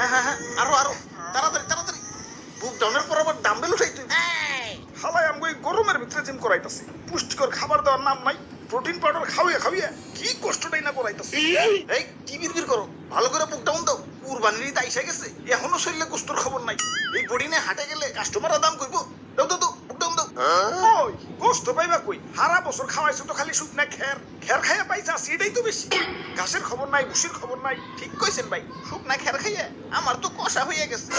হ্যাঁ হ্যাঁ হ্যাঁ আরও আরও তাড়াতাড়ি তাড়াতাড়ি। বুক ডাউনের পর আবার ডাম্বেল উঠাই তুই হালাই আমি ওই গরমের ভিতরে জিম করাইতাছি। পুষ্টিকর খাবার দেওয়ার নাম নাই প্রোটিন পাউডার খাওয়িয়ে খাওয়িয়ে কি কষ্টটাই না করাইতাছি। এই কি বিড়বিড় করো? ভালো করে বুক ডাউন দাও। কুরবানির ঈদ আইসা গেছে এখনও শরীরে কষ্টর খবর নাই। এই বডি নিয়ে হাঁটে গেলে কাস্টমাররা দাম কইব দাও দাও দাও ওই গোস্ত পাইবা কই? হারা বছর খাওয়াইছো তো খালি শুকনা খের। খের খাইয়া পাইছা সেটাই তো বেশি। ঘাসের খবর নাই ভুসির খবর নাই। ঠিক কইছেন ভাই শুকনা খের খাইয়ে আমার তো কষা হইয়া গেছে।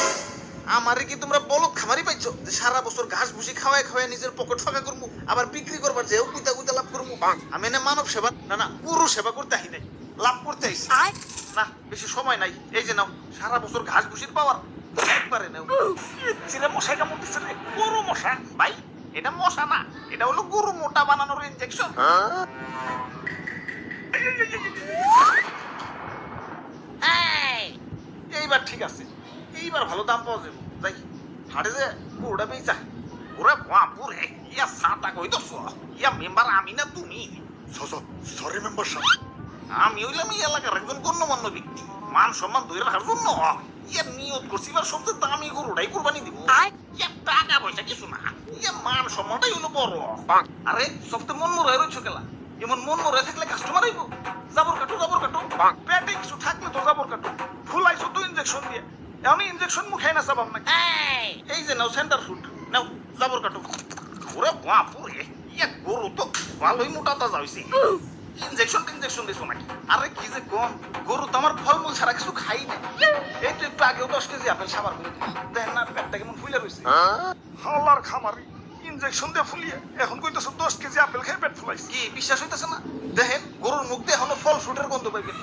আমারে কি তোমরা বলদ খামারি পাইছো যে সারা বছর ঘাস ভুসি খাওয়ায় খাওয়ায় নিজের পকেট ফাঁকা করব আবার বিক্রি করবার যেও কুইতা কুইতা লাভ করব আমি না মানব সেবা না না পুরো সেবা করতে আহি নাই লাভ করতে আইছি। না বেশি সময় নাই এই যে নাও সারা বছর ঘাস ভুসির পাওয়ার একবারে নাও। চিরে মশাই কামড় দিচ্ছে রে গরু মশা ভাই। এটা মশা না এটা হলো গরু মোটা বানানোর ইনজেকশন এইবার ঠিক আছে এইবার ভালো দাম পাওয়া যাবে। যাই হাটে যে গরুটা বেচা ওরে বাপুরে ইয়া সাতা কই তো ইয়া মেম্বার আমি না তুমি? সরি মেম্বার সাহেব। আমি হইলাম এই এলাকার একজন গণ্যমান্য ব্যক্তি মান সম্মান ধরে রাখার জন্য। ইয়া নিয়ত করছি এবার সবচেয়ে দামি গরুটাই কোরবানি দিব। ইয়া টাকা পয়সা কিছু না। ইয়া মান সম্মানটাই হলো বড়। আরে সবচেয়ে মন মরে রয়েছে খেলা এমন মন মরে থাকলে কাস্টমার আইব। জাবর কাটো জাবর কাটো। পেটে কিছু থাকলে তো যাবর কাটো। ফুলাইছো তো ইনজেকশন দিয়ে। আমি ইনজেকশন মুখাই না চাবাম না এই। যে নাও সেন্টার ফুড নাও জাবর কাটো। ওরে বাপুরে ইয়া গরু তো ভালোই মোটা তাজা হইছে। ইনজেকশন টিনজেকশন দিছো নাকি? আরে কি যে কম। গরু তো আমার ফলমূল ছাড়া কিছু খাই না এই তো একটু আগেও দশ কেজি আপেল সাবার করে দেখেন না পেটটা কেমন ফুলে রয়েছে হাওলার খামারি ইনজেকশন দিয়ে ফুলিয়ে এখন কইতেছো দশ কেজি আপেল খেয়ে পেট ফুলাইছি। কি বিশ্বাস হইতেছে না? দেখেন গরুর মুখ দিয়ে এখনও ফল ফ্রুটের গন্ধ পাইবেন।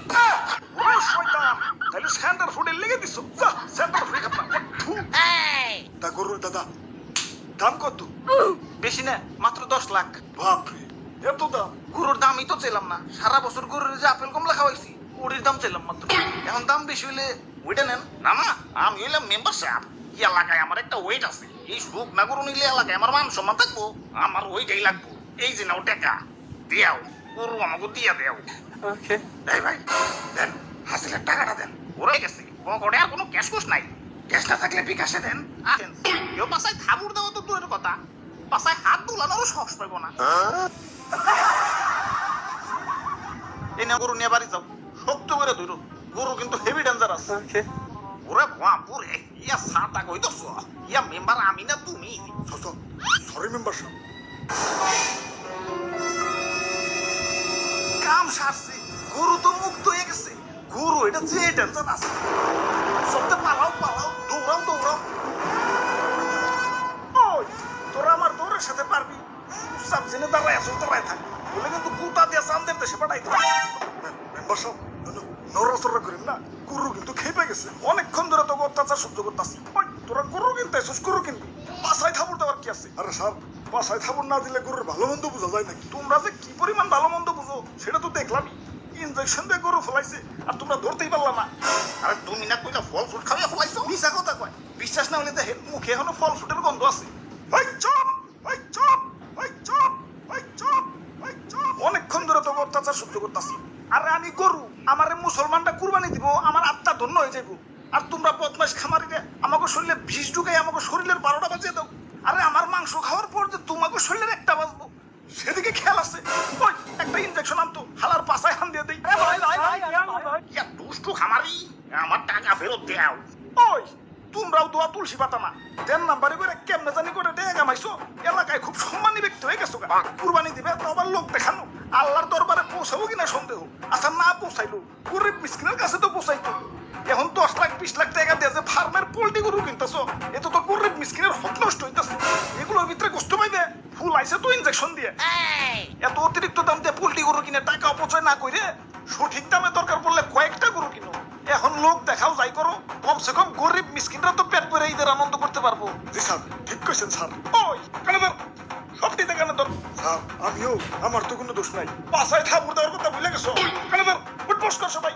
শয়তান! তাহলে স্যান্ডার ফুডে লেগে দিছো? যা স্যান্ডার ফুডে খাব। তা গরুর দাদা দাম কত? বেশি না মাত্র দশ লাখ। বাপরে এত দাম। গরুর দামই তো চাইলাম না। সারা বছর গরুর যে আপেল কমলা খাওয়াইছি ওটির দাম চাইলাম মাত্র। এখন দাম বেশি হইলে ওইটা নেন। না না আমি হইলাম মেম্বার সাহেব এলাকায় আমার একটা ওয়েট আছে। এই সুখ না নিলে এলাকায় আমার মান সম্মান থাকব? আমার ওইটাই লাগবো। এই যে নাও টাকা দিয়াও গরু আমাকে দিয়া দেও। এই ভাই দেন হাসিলের টাকাটা দেন। ওরে গেছে। পকেটে আর কোনো ক্যাশ কুশ নাই। ক্যাশ না থাকলে বিকাশে দেন। কেউ পাশায় থাবুর দেওয়া তো দূরের কথা। পাশায় হাত দুলানোরও সাহস পাইব না। এই না গরু নিয়ে বাড়ি যাও। শক্ত করে ধরো। গরু কিন্তু হেভি ডেঞ্জার আছে ওরে বাপুরে ইয়া সাতা কই তো? ইয়া মেম্বার আমি না তুমি? সরি মেম্বার সাহেব। কাম সারছে গরু তো মুক্ত হয়ে গেছে। গরু এটা যে টেনশন আছে। সবতে পালাও পালাও দৌড়াও দৌড়াও। ওই তোরা আমার দৌড়ের সাথে পারবি। সব জেনে দাঁড়ায় আসো দাঁড়ায় থাক। বলে কিন্তু গুতা দিয়ে চান্দের দেশে পাঠাই মেম্বার সাহেব নড়াচড়া করেন না গরু কিন্তু খেপে গেছে। অনেকক্ষণ ধরে তোকে অত্যাচার সহ্য করতেছি। তোরা গরু কিনতে এসোস গরু কিনবি। বাসায় থাবুর দেওয়ার কি আছে? আরে সাহেব বাসায় থাবুর না দিলে গরুর ভালো মন্দ বোঝা যায় নাকি? তোমরা যে কি পরিমাণ ভালো মন্দ বুঝো সেটা তো দেখলামই। ইনজেকশন দিয়ে গরু ফলাইছে আর তোমরা ধরতেই পারলা না। আরে তুমি না কইলা ফল ফ্রুট খাওয়া ফলাইছো? মিছা কথা কয় বিশ্বাস না হলে দেখেন মুখে এখনও ফল ফ্রুটের গন্ধ আছে। ওই চপ! ওই চপ! ওই চপ! ওই চপ! ওই চপ! অনেকক্ষণ ধরে তোকে অত্যাচার সহ্য করতেছি আরে আমি গরু আমারে মুসলমানটা কুরবানি দিব আমার আত্মা ধন্য হয়ে যাইব আর তোমরা বদমাস খামারিরে আমাকে শরীরে বিষ ঢুকাই আমাকে শরীরের বারোটা বাজিয়ে দাও। আরে আমার মাংস খাওয়ার পর যে তোমাকে শরীরের একটা বাজবো। সেদিকে খেয়াল আছে। ওই একটা ইনজেকশন আনতো। হালার পাশায় হান দিয়ে দেই। দুষ্টু খামারি আমার টাকা ফেরত দেও। ওই তোমরাও দোয়া তুলসী পাতা না। দেন নাম্বারে করে কেমনে জানি করে ডে গামাইছো এলাকায় খুব সম্মানী ব্যক্তি হয়ে গেছো গা। কুরবানি দিবে তো আবার লোক দেখানো। আল্লাহর দরবারে পৌঁছাবো কিনা সন্দেহ। আচ্ছা না পৌঁছাইলো। গরিব মিসকিনের কাছে তো পৌঁছাইতো। এখন দশ লাখ বিশ লাখ টাকা দিয়ে যে ফার্মের পোল্ট্রি গরু কিনতেছো এত তো গরিব মিসকিনের হক নষ্ট হইতেছে। এগুলোর ভিতরে কষ্ট পাইবে ফুল আইছে তো ইনজেকশন দিয়ে। এত অতিরিক্ত দাম দিয়ে পোল্ট্রি গরু কিনে টাকা অপচয় না করে সঠিক দামে দরকার পড়লে কয়েকটা গরু কিনো। এখন লোক দেখাও যাই করো কমসে কম গরিব মিসকিনরা তো পেট ভরে ঈদের আনন্দ করতে পারব। জি স্যার ঠিক কইছেন স্যার। ওই কানে ধর সবটি কানে ধর। স্যার আমিও আমার তো কোনো দোষ নাই। বাসায় ঠাকুর দেওয়ার কথা ভুলে গেছো? কানে উঠ কর সবাই।